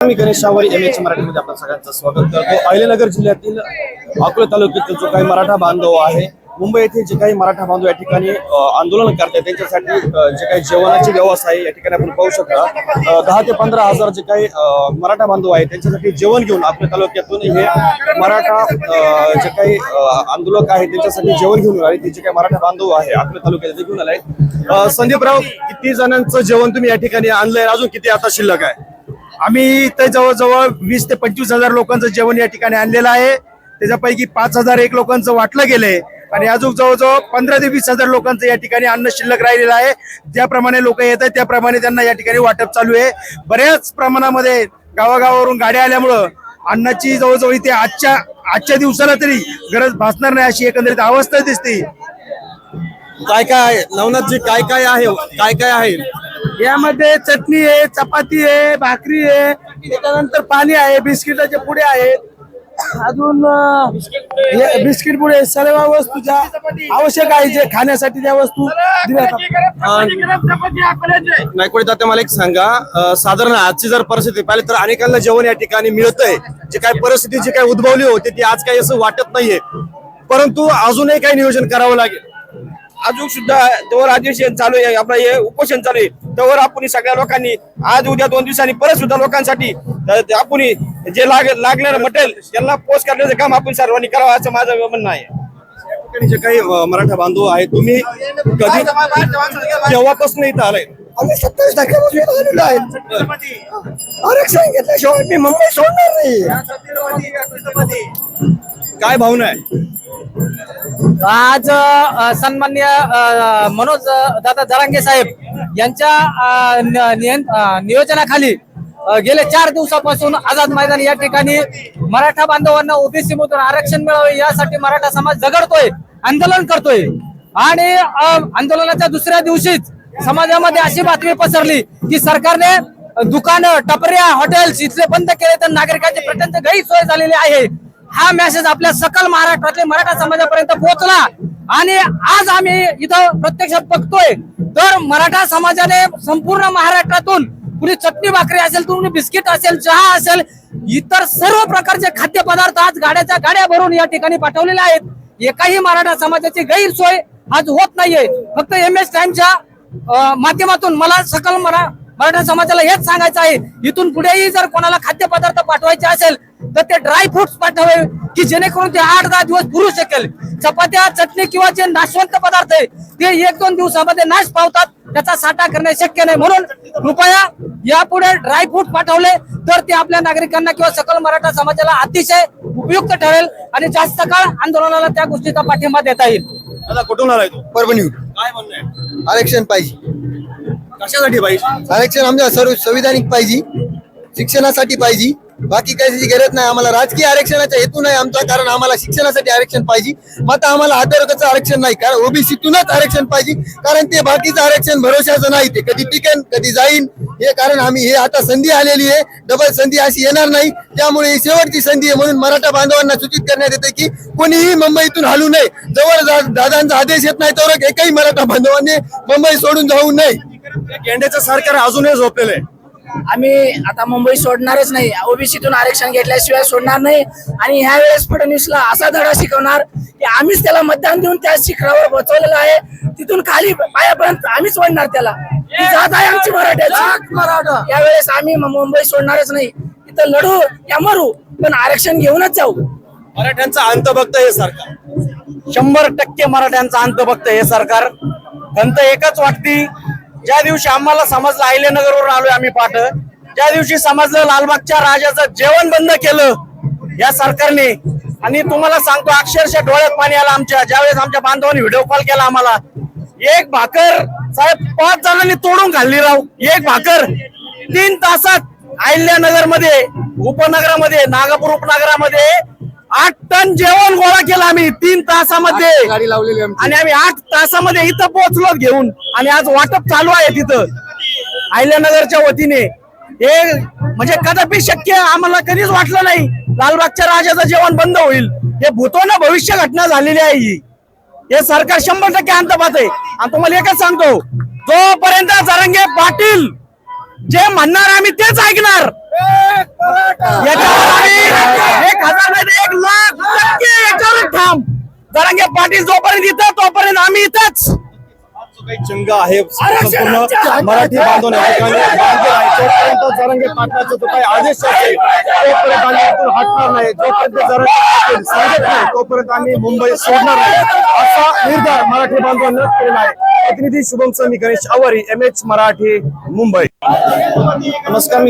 मी Ganesh Shawari M H मराठीमध्ये आपलं सगळ्यांचं स्वागत करतो. अहिलेनगर जिल्ह्यातील अकोला तालुक्यातील जो काही मराठा बांधव आहे मुंबई येथे जे काही मराठा बांधव या ठिकाणी आंदोलन करतात त्यांच्यासाठी जे काही जेवणाची व्यवस्था आहे या ठिकाणी आपण पाहू शकता. दहा ते पंधरा हजार जे काही मराठा बांधव आहे त्यांच्यासाठी जेवण घेऊन आपल्या तालुक्यातून हे मराठा जे काही आंदोलक आहे त्यांच्यासाठी जेवण घेऊन आले ते जे काही मराठा बांधव आहे आपल्या तालुक्यात घेऊन आले संदीपराव किती जणांचं जेवण तुम्ही या ठिकाणी आणलंय? अजून किती आता शिल्लक आहे? आम्ही इथे जवळजवळ वीस ते पंचवीस हजार लोकांचं जेवण या ठिकाणी आणलेलं आहे. त्याच्यापैकी पाच हजार एक लोकांचं वाटलं गेलंय. आणि अजून जवळजवळ पंधरा ते वीस हजार लोकांचं या ठिकाणी अन्न शिल्लक राहिलेलं आहे. ज्याप्रमाणे लोक येत आहेत त्याप्रमाणे त्यांना या ठिकाणी वाटप चालू आहे. बऱ्याच प्रमाणामध्ये गावागावावरून गाड्या आल्यामुळं अन्नाची जवळजवळ इथे आजच्या आजच्या दिवसाला तरी गरज भासणार नाही अशी एकंदरीत अवस्था दिसते. काय काय नवनाथजी काय काय आहे काय काय आहे? यामध्ये चटणी आहे चपाती आहे भाकरी आहे त्याच्यानंतर पाणी आहे बिस्किटाचे पुढे आहेत. अजून हे बिस्किट पुढे सर्व वस्तू ज्या आवश्यक आहे जे खाण्यासाठी त्या वस्तू दिल्या जातात. नायकोडी तात्या मला एक सांगा. अं, साधारण आजची जर परिस्थिती पाहिली तर अनेकांना जेवण या ठिकाणी मिळतंय. जे काही परिस्थिती जी काही उद्भवली होती ती आज काही असं वाटत नाहीये. परंतु अजूनही काही नियोजन करावं लागेल. अजून सुद्धा तोवर अधिवेशन चालू आहे आपलं हे उपोषण चालू आहे. तोवर आपण सगळ्या लोकांनी आज उद्या दोन दिवसांनी परत सुद्धा लोकांसाठी आपण जे लाग लागणारं मटेरियल त्यांना पोस्ट करण्याचं काम आपण सर्वांनी करावं असं माझं म्हणणं आहे. जे काही मराठा बांधव आहे तुम्ही कधी केव्हापासून इथं आलाय? आम्ही सत्तावीस तारखेपासून इथं आलेलो आहे. आरक्षण घेतल्याशिवाय मी मुंबई सोडणार नाही. काय भावना आहे? आज सन्मान्य मनोज दादा जरांगे साहेब यांच्या नियोजनाखाली गेले चार दिवसापासून आझाद मैदान या ठिकाणी मराठा बांधवांना ओबीसी मधून आरक्षण मिळावे यासाठी मराठा समाज झगडतोय आंदोलन करतोय. आणि आंदोलनाच्या दुसऱ्या दिवशीच समाजामध्ये अशी बातमी पसरली की सरकारने दुकानं टपऱ्या हॉटेल्स इथले बंद केले तर नागरिकांची प्रचंड गैरसोय झालेली आहे. हा मेसेज आपल्या सकल महाराष्ट्रातले मराठा समाजापर्यंत पोहोचला. आणि आज आम्ही इथं प्रत्यक्षात बघतोय. तर मराठा समाजाने संपूर्ण महाराष्ट्रातून कुणी चटणी भाकरी असेल कुणी बिस्किट असेल चहा असेल इतर सर्व प्रकारचे खाद्यपदार्थ आज गाड्याच्या गाड्या भरून या ठिकाणी पाठवलेले आहेत. एकाही मराठा समाजाची गैरसोय आज होत नाहीये. फक्त एम एस टाइमच्या माध्यमातून मला सकल मरा मराठा समाजाला हेच सांगायचं आहे. इथून पुढेही जर कोणाला खाद्यपदार्थ पाठवायचे असेल तर ते ड्राय फ्रुट्स पाठवावे की जेणेकरून ते आठ दहा दिवस पुरू शकेल. चपात्या चटणी किंवा जे नाशवंत पदार्थ आहे ते एक दोन दिवसामध्ये नाश पावतात त्याचा साठा करणे शक्य नाही. म्हणून कृपया यापुढे ड्राय फ्रूट पाठवले तर ते आपल्या नागरिकांना किंवा सकल मराठा समाजाला अतिशय उपयुक्त ठरेल आणि जास्त काळ आंदोलनाला त्या गोष्टीचा पाठिंबा देता येईल. दादा कुठून आलाय तू? परभणी काय म्हणणं आरक्षण पाहिजे. कशासाठी पाहिजे? आरक्षण आमच्या सर्व संविधानिक पाहिजे शिक्षणासाठी पाहिजे. बाकी काही गरज नाही. आम्हाला राजकीय आरक्षणाचा हेतू नाही आमचा कारण आम्हाला शिक्षणासाठी आरक्षण पाहिजे. मात्र आम्हाला आधारकाचं आरक्षण नाही कारण ओबीसीतूनच आरक्षण पाहिजे. कारण ते बाकीचं आरक्षण भरोशाचं नाही. ते कधी टिकेन कधी जाईन. हे कारण आम्ही हे आता संधी आलेली आहे. डबल संधी अशी येणार नाही. त्यामुळे ही शेवटची संधी आहे म्हणून मराठा बांधवांना सूचित करण्यात येते की कोणीही मुंबईतून हलू नये. जवळ दादांचा आदेश येत नाही तर एकही मराठा बांधवांनी मुंबई सोडून जाऊ नये. गेंड्याचं सरकार अजूनही झोपलेलं आहे. आम्ही आता मुंबई सोडणारच नाही. ओबीसीतून आरक्षण घेतल्याशिवाय सोडणार नाही. आणि ह्या वेळेस फडणवीसला असा धडा शिकवणार की आम्हीच त्याला मतदान देऊन त्या शिखरावर बसवलेलं आहे. तिथून खाली पायापर्यंत आम्हीच सोडणार त्याला. ही जात आहे आमची मराठ्याची. मराठा. यावेळेस आम्ही मुंबई सोडणारच नाही. इथं लढू या मरू पण आरक्षण घेऊनच जाऊ. मराठ्यांचा अंत बघतं हे सरकार. शंभर टक्के मराठ्यांचा अंत बघतं हे सरकार. खंत एकच वाटती ज्या दिवशी आम्हाला समजलं अहिल्यानगरवरून आलोय आम्ही पाठ ज्या दिवशी समजलं लालबागच्या राजाचं जेवण बंद केलं या सरकारने आणि तुम्हाला सांगतो अक्षरशः डोळ्यात पाणी आलं आमच्या ज्यावेळेस आमच्या बांधवांनी व्हिडिओ कॉल केला आम्हाला एक भाकर साहेब पाच जणांनी तोडून घालली राव एक भाकर. तीन तासात अहिल्यानगरमध्ये उपनगरामध्ये नागपूर उपनगरामध्ये आठ टन जेवण गोळा केलं आम्ही तीन तासामध्ये. गाडी लावलेली आमची. आणि आम्ही आठ तासामध्ये इथं पोहोचलो घेऊन. आणि आज वाटप चालू आहे तिथं. अहिल्यानगरच्या वतीने. हे म्हणजे कदापि शक्य आम्हाला कधीच वाटलं नाही. लालबागच्या राजाचं जेवण बंद होईल. हे भूतोन भविष्य घटना झालेली आहे ही. हे सरकार शंभर टक्के अंत पाहते आणि तुम्हाला एकच सांगतो. जोपर्यंत जरंगे पाटील जे म्हणणार आम्ही तेच ऐकणार. याच्यावर आम्ही एक हजार नाही एक लाख टक्के याच्यावर ठाम जरांगे पाटील जोपर्यंत इथं तोपर्यंत आम्ही इथंच. काही जंग आहे. संपूर्ण मराठी बांधव जोपर्यंत जरांगे पाटलाचा जो काही आदेश असेल तोपर्यंत आम्ही इथून हटणार नाही. जोपर्यंत जरांगे पाटील सांगत नाही तोपर्यंत आम्ही मुंबई सोडणार नाही. असा निर्धार मराठी बांधवांना केलेला आहे. प्रतिनिधी शुभम मी गणेश आवारी एम एच मराठी मुंबई. नमस्कार मी